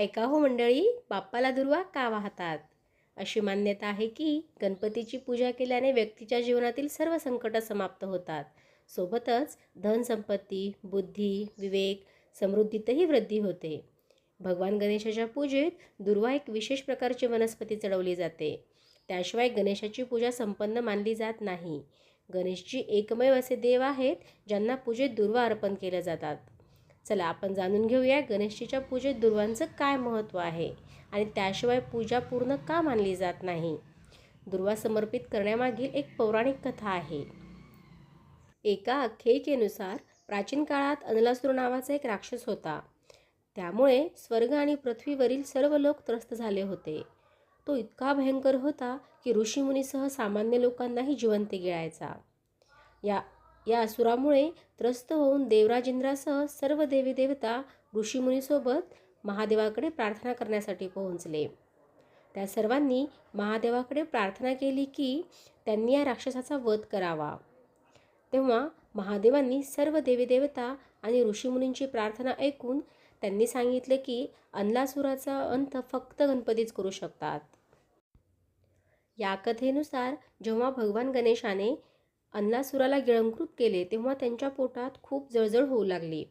ऐका हो मंडळी बाप्पाला दुर्वा का वाहतात? अशी मान्यता आहे की गणपतीची पूजा केल्याने व्यक्तीच्या जीवनातील सर्व संकट समाप्त होतात. सोबतच धनसंपत्ती बुद्धी विवेक समृद्धीतही वृद्धी होते. भगवान गणेशाच्या पूजेत दुर्वा एक विशेष प्रकारची वनस्पती चढवली जाते. त्याशिवाय गणेशाची पूजा संपन्न मानली जात नाही. गणेशजी एकमेव असे देव आहेत ज्यांना पूजेत दुर्वा अर्पण केल्या जातात. चला आपण जाणून घेऊया गणेशजीच्या पूजेत दुर्वांचं काय महत्त्व आहे आणि त्याशिवाय पूजा पूर्ण का मानली जात नाही? दुर्वा समर्पित करण्यामागील एक पौराणिक कथा आहे. एका आख्यायिकेनुसार प्राचीन काळात अनलासूर नावाचा एक राक्षस होता. त्यामुळे स्वर्ग आणि पृथ्वीवरील सर्व लोक त्रस्त झाले होते. तो इतका भयंकर होता की ऋषीमुनीसह सामान्य लोकांनाही जिवंत गिळायचा. या या असुरामुळे त्रस्त होऊन देवराज इंद्रासह सर्व देवी देवता ऋषीमुनीसोबत महादेवाकडे प्रार्थना करण्यासाठी पोहोचले. त्या सर्वांनी महादेवाकडे प्रार्थना केली की त्यांनी या राक्षसाचा वध करावा. तेव्हा महादेवांनी सर्व देवी देवता आणि ऋषीमुनींची प्रार्थना ऐकून त्यांनी सांगितले की अनलासुराचा अंत फक्त गणपतीच करू शकतात. या कथेनुसार जेव्हा भगवान गणेशाने अन्नासुराला गिळंकृत केले तेव्हा त्यांच्या पोटात खूप जळजळ होऊ लागली.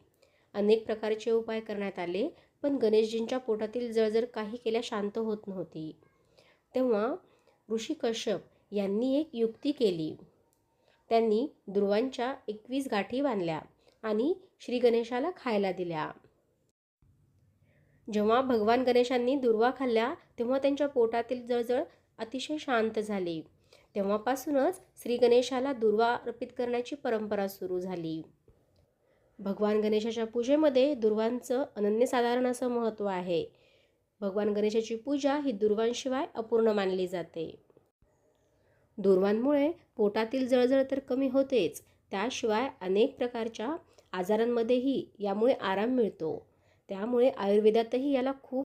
अनेक प्रकारचे उपाय करण्यात आले पण गणेशजींच्या पोटातील जळजळ काही केल्या शांत होत नव्हती. तेव्हा ऋषी कश्यप यांनी एक युक्ती केली. त्यांनी दुर्वांच्या एकवीस गाठी बांधल्या आणि श्री गणेशाला खायला दिल्या. जेव्हा भगवान गणेशांनी दुर्वा खाल्ल्या तेव्हा त्यांच्या पोटातील जळजळ अतिशय शांत झाली. तेव्हापासूनच श्री गणेशाला दुर्वा अर्पित करण्याची परंपरा सुरू झाली. भगवान गणेशाच्या पूजेमध्ये दुर्वांचं अनन्यसाधारण असं महत्त्व आहे. भगवान गणेशाची पूजा ही दुर्वांशिवाय अपूर्ण मानली जाते. दुर्वांमुळे पोटातील जळजळ तर कमी होतेच त्याशिवाय अनेक प्रकारच्या आजारांमध्येही यामुळे आराम मिळतो. त्यामुळे आयुर्वेदातही याला खूप